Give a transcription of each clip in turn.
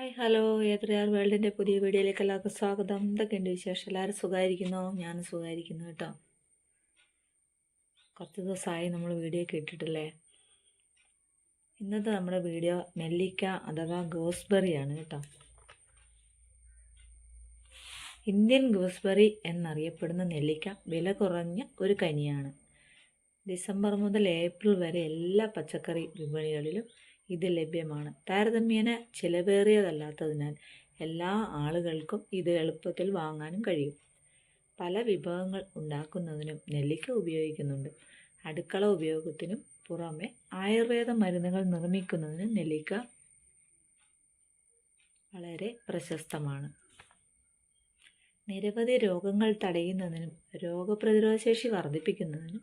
Hi hello ഏത്രയാർ വേൾഡിന്റെ പുതിയ വീഡിയോയിലേക്ക് എല്ലാവർക്കും സ്വാഗതം. എന്തൊക്കെയുണ്ട് വിശേഷം? എല്ലാവരും സുഖമായിരിക്കുന്നോ? ഞാനും സുഖമായിരിക്കുന്നു കേട്ടോ. കുറച്ച് ദിവസമായി നമ്മൾ വീഡിയോ ഒക്കെ ഇട്ടിട്ടില്ലേ? ഇന്നത്തെ നമ്മുടെ വീഡിയോ നെല്ലിക്ക അഥവാ ഗോസ്ബെറിയാണ് കേട്ടോ. ഇന്ത്യൻ ഗോസ്ബെറി എന്നറിയപ്പെടുന്ന നെല്ലിക്ക വില കുറഞ്ഞ ഒരു കനിയാണ്. ഡിസംബർ മുതൽ ഏപ്രിൽ വരെ എല്ലാ പച്ചക്കറി വിപണികളിലും ഇത് ലഭ്യമാണ്. താരതമ്യേന ചിലവേറിയതല്ലാത്തതിനാൽ എല്ലാ ആളുകൾക്കും ഇത് എളുപ്പത്തിൽ വാങ്ങാനും കഴിയും. പല വിഭവങ്ങൾ ഉണ്ടാക്കുന്നതിനും നെല്ലിക്ക ഉപയോഗിക്കുന്നുണ്ട്. അടുക്കള ഉപയോഗത്തിനും പുറമെ ആയുർവേദ മരുന്നുകൾ നിർമ്മിക്കുന്നതിന് നെല്ലിക്ക വളരെ പ്രശസ്തമാണ്. നിരവധി രോഗങ്ങൾ തടയുന്നതിനും രോഗപ്രതിരോധശേഷി വർദ്ധിപ്പിക്കുന്നതിനും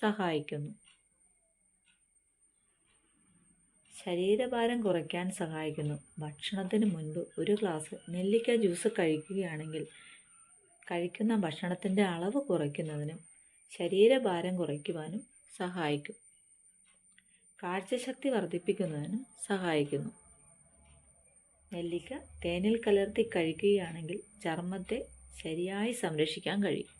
സഹായിക്കുന്നു. ശരീരഭാരം കുറയ്ക്കാൻ സഹായിക്കുന്നു. ഭക്ഷണത്തിന് മുൻപ് ഒരു ഗ്ലാസ് നെല്ലിക്ക ജ്യൂസ് കഴിക്കുകയാണെങ്കിൽ കഴിക്കുന്ന ഭക്ഷണത്തിന്റെ അളവ് കുറയ്ക്കുന്നതിനും ശരീരഭാരം കുറയ്ക്കുവാനും സഹായിക്കും. കാഴ്ചശക്തി വർദ്ധിപ്പിക്കുന്നതിനും സഹായിക്കുന്നു. നെല്ലിക്ക തേനിൽ കലർത്തി കഴിക്കുകയാണെങ്കിൽ ചർമ്മത്തെ ശരിയായി സംരക്ഷിക്കാൻ കഴിയും.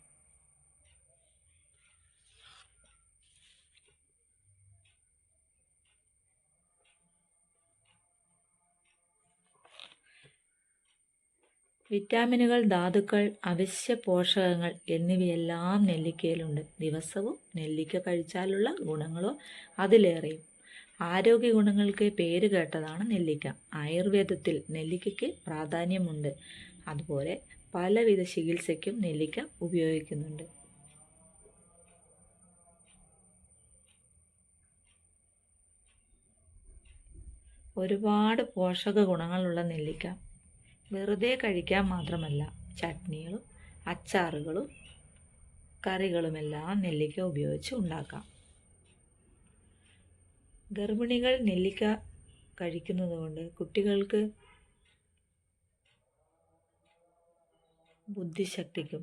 വിറ്റാമിനുകൾ ധാതുക്കൾ അവശ്യ പോഷകങ്ങൾ എന്നിവയെല്ലാം നെല്ലിക്കയിലുണ്ട്. ദിവസവും നെല്ലിക്ക കഴിച്ചാലുള്ള ഗുണങ്ങളോ അതിലേറെയും. ആരോഗ്യ ഗുണങ്ങൾക്ക് പേര് കേട്ടതാണ് നെല്ലിക്ക. ആയുർവേദത്തിൽ നെല്ലിക്കയ്ക്ക് പ്രാധാന്യമുണ്ട്. അതുപോലെ പലവിധ ചികിത്സയ്ക്കും നെല്ലിക്ക ഉപയോഗിക്കുന്നുണ്ട്. ഒരുപാട് പോഷക ഗുണങ്ങളുള്ള നെല്ലിക്ക. വെറുതെ കഴിക്കാൻ മാത്രമല്ല ചട്നികളും അച്ചാറുകളും കറികളുമെല്ലാം നെല്ലിക്ക ഉപയോഗിച്ച് ഉണ്ടാക്കാം. ഗർഭിണികൾ നെല്ലിക്ക കഴിക്കുന്നത് കൊണ്ട് കുട്ടികൾക്ക് ബുദ്ധിശക്തിക്കും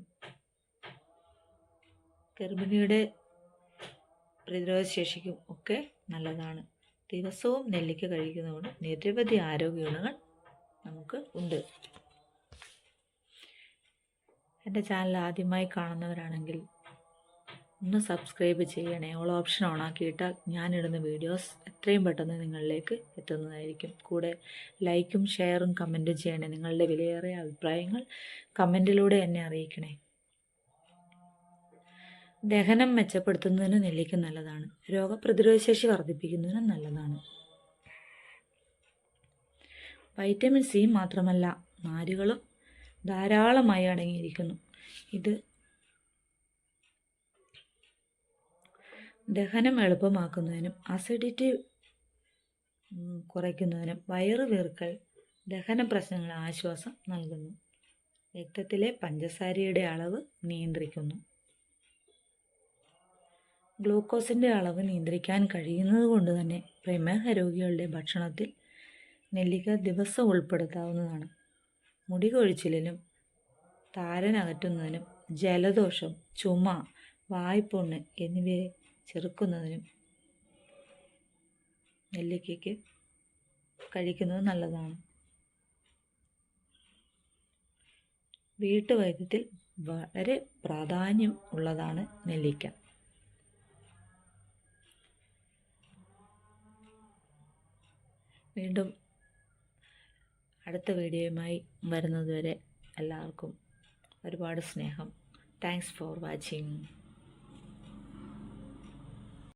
ഗർഭിണിയുടെ പ്രതിരോധശേഷിക്കും ഒക്കെ നല്ലതാണ്. ദിവസവും നെല്ലിക്ക കഴിക്കുന്നതുകൊണ്ട് നിരവധി ആരോഗ്യ ഗുണങ്ങൾ നമുക്ക് ഉണ്ട്. എന്റെ ചാനൽ ആദ്യമായി കാണുന്നവരാണെങ്കിൽ ഒന്ന് സബ്സ്ക്രൈബ് ചെയ്യണേ. ഓൾ ഓപ്ഷൻ ഓണാക്കിയിട്ടാൽ ഞാനിടുന്ന വീഡിയോസ് എത്രയും പെട്ടെന്ന് നിങ്ങളിലേക്ക് എത്തുന്നതായിരിക്കും. കൂടെ ലൈക്കും ഷെയറും കമന്റും ചെയ്യണേ. നിങ്ങളുടെ വിലയേറിയ അഭിപ്രായങ്ങൾ കമന്റിലൂടെ എന്നെ അറിയിക്കണേ. ദഹനം മെച്ചപ്പെടുത്തുന്നതിന് നെല്ലിക്ക നല്ലതാണ്. രോഗപ്രതിരോധശേഷി വർദ്ധിപ്പിക്കുന്നതിനും നല്ലതാണ്. വൈറ്റമിൻ സി മാത്രമല്ല നാരുകളും ധാരാളമായി അടങ്ങിയിരിക്കുന്നു. ഇത് ദഹനം എളുപ്പമാക്കുന്നതിനും അസിഡിറ്റി കുറയ്ക്കുന്നതിനും വയറ് വീർക്കൽ ദഹന പ്രശ്നങ്ങൾ ആശ്വാസം നൽകുന്നു. രക്തത്തിലെ പഞ്ചസാരയുടെ അളവ് നിയന്ത്രിക്കുന്നു. ഗ്ലൂക്കോസിന്റെ അളവ് നിയന്ത്രിക്കാൻ കഴിയുന്നത് കൊണ്ട് തന്നെ പ്രമേഹ രോഗികളുടെ ഭക്ഷണത്തിൽ നെല്ലിക്ക ദിവസം ഉൾപ്പെടുത്താവുന്നതാണ്. മുടി കൊഴിച്ചിലിനും താരനകറ്റുന്നതിനും ജലദോഷം ചുമ വായ്പുണ്ണ് എന്നിവയെ ചെറുക്കുന്നതിനും നെല്ലിക്കയ്ക്ക് കഴിക്കുന്നത് നല്ലതാണ്. വീട്ടുവൈദ്യത്തിൽ വളരെ പ്രാധാന്യം ഉള്ളതാണ് നെല്ലിക്ക. വീണ്ടും അടുത്ത വീഡിയോയുമായി വരുന്നതുവരെ എല്ലാവർക്കും ഒരുപാട് സ്നേഹം. Thanks for watching